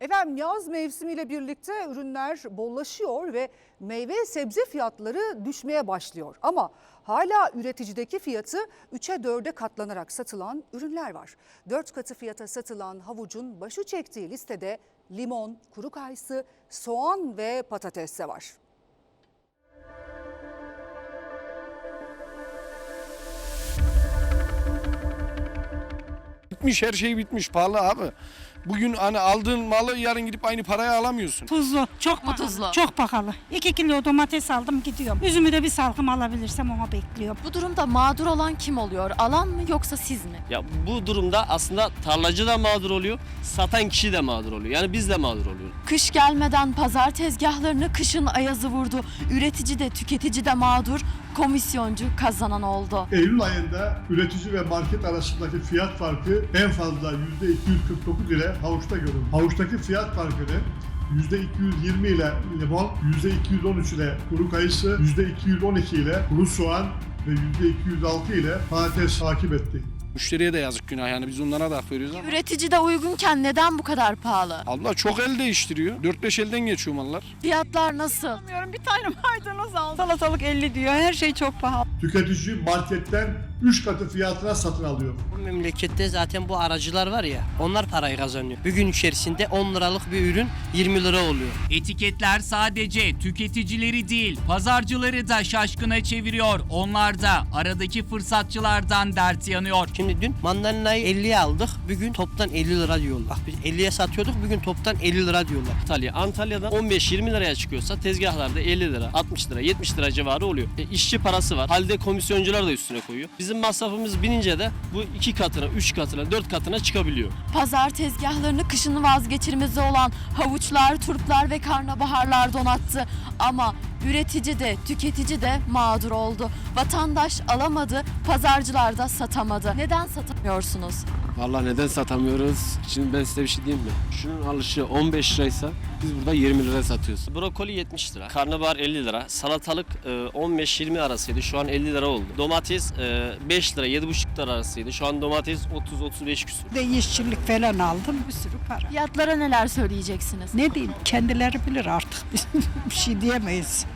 Efendim yaz mevsimiyle birlikte ürünler bollaşıyor ve meyve sebze fiyatları düşmeye başlıyor. Ama hala üreticideki fiyatı 3'e 4'e katlanarak satılan ürünler var. 4 katı fiyata satılan havucun başı çektiği listede limon, kuru kayısı, soğan ve patates de var. Bitmiş her şey bitmiş pahalı abi. Bugün hani aldığın malı yarın gidip aynı paraya alamıyorsun. Tuzlu. Çok mu tuzlu? Çok pahalı. 2 kilo domates aldım gidiyorum. Üzümü de bir salkım alabilirsem ona bekliyorum. Bu durumda mağdur olan kim oluyor? Alan mı yoksa siz mi? Ya bu durumda aslında tarlacı da mağdur oluyor, satan kişi de mağdur oluyor. Yani biz de mağdur oluyoruz. Kış gelmeden pazar tezgahlarını kışın ayazı vurdu. Üretici de tüketici de mağdur, komisyoncu kazanan oldu. Eylül ayında üretici ve market arasındaki fiyat farkı en fazla %249 ile havuçta görüldü. Havuçtaki fiyat farkını %220 ile limon, %213 ile kuru kayısı, %212 ile kuru soğan ve %206 ile patates takip etti. Müşteriye de yazık günah yani biz onlara da hak veriyoruz ama. Üretici de uygunken neden bu kadar pahalı? Allah çok el değiştiriyor. 4-5 elden geçiyor mallar. Fiyatlar nasıl? Bilmiyorum bir tane maydanoz aldım. Salatalık 50 diyor. Her şey çok pahalı. Tüketici marketten 3 katı fiyatına satın alıyor. Bu memlekette zaten bu aracılar var ya onlar parayı kazanıyor. Bir gün içerisinde 10 liralık bir ürün 20 lira oluyor. Etiketler sadece tüketicileri değil, pazarcıları da şaşkına çeviriyor. Onlar da aradaki fırsatçılardan dert yanıyor. Şimdi dün mandalinayı 50'ye aldık. Bugün toptan 50 lira diyorlar. Bak biz 50'ye satıyorduk bugün toptan 50 lira diyorlar. Antalya, Antalya'da 15-20 liraya çıkıyorsa tezgahlarda 50 lira, 60 lira, 70 lira civarı oluyor. E, işçi parası var. Halde komisyoncular da üstüne koyuyor. Bizim masrafımız binince de bu iki katına, üç katına, dört katına çıkabiliyor. Pazar tezgahlarını kışın vazgeçilmezi olan havuçlar, turplar ve karnabaharlar donattı. Ama üretici de tüketici de mağdur oldu. Vatandaş alamadı, pazarcılar da satamadı. Neden satamıyorsunuz? Vallahi neden satamıyoruz? Şimdi ben size bir şey diyeyim mi? Şunun alışı 15 liraysa biz burada 20 liraya satıyoruz. Brokoli 70 lira, karnabahar 50 lira, salatalık e, 15-20 arasıydı şu an 50 lira oldu. Domates e, 5 lira, 7,5 lira arasıydı. Şu an domates 30-35 küsur. De işçilik falan aldım bir sürü para. Fiyatlara neler söyleyeceksiniz? Ne diyeyim kendileri bilir artık biz bir şey diyemeyiz.